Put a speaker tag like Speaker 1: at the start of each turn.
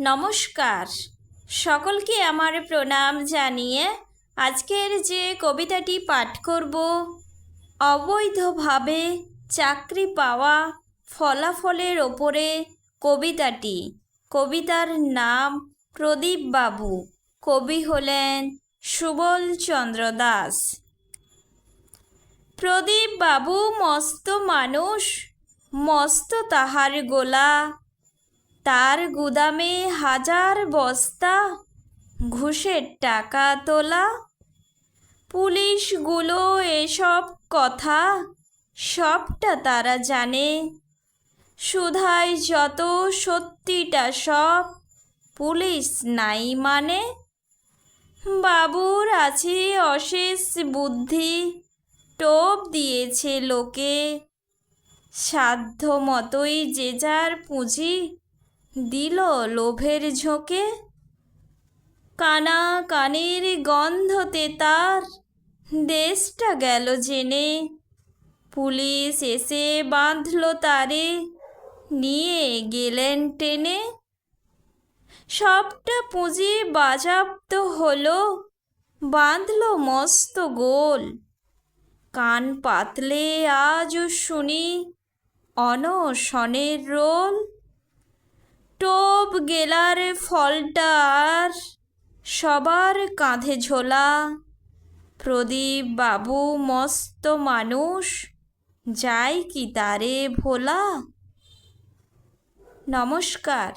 Speaker 1: নমস্কার। সকলকে আমার প্রণাম জানিয়ে আজকের যে কবিতাটি পাঠ করব, অবৈধভাবে চাকরি পাওয়া ফলাফলের ওপরে কবিতাটি। কবিতার নাম প্রদীপ বাবু। কবি হলেন সুবল চন্দ্র দাস। প্রদীপ বাবু মস্ত মানুষ, মস্ত তাহার গোলা তার গুদামে হাজার বস্তা, ঘুষের টাকা তোলা, পুলিশগুলো এসব কথা সবটা তারা জানে। সুধাই যত সত্যিটা সব পুলিশ নাই মানে। বাবুর আছে অশেষ বুদ্ধি, টোপ দিয়েছে লোকে। সাধ্য মতোই যে যার পুঁজি দিল লোভের ঝোঁকে? কানা কানের গন্ধতে তার দেশটা গেল জেনে। পুলিশ এসে বাঁধল তারে, নিয়ে গেলেন টেনে। সবটা পুঁজি বাজাপ্ত হলো, বাঁধল মস্ত গোল। কান পাতলে আজও শুনি, অনশনের রোল। টোপ গেলার ফলটার সবার কাঁধে ঝোলা। প্রদীপ বাবু মস্ত মানুষ, যায় কি তারে ভোলা? নমস্কার।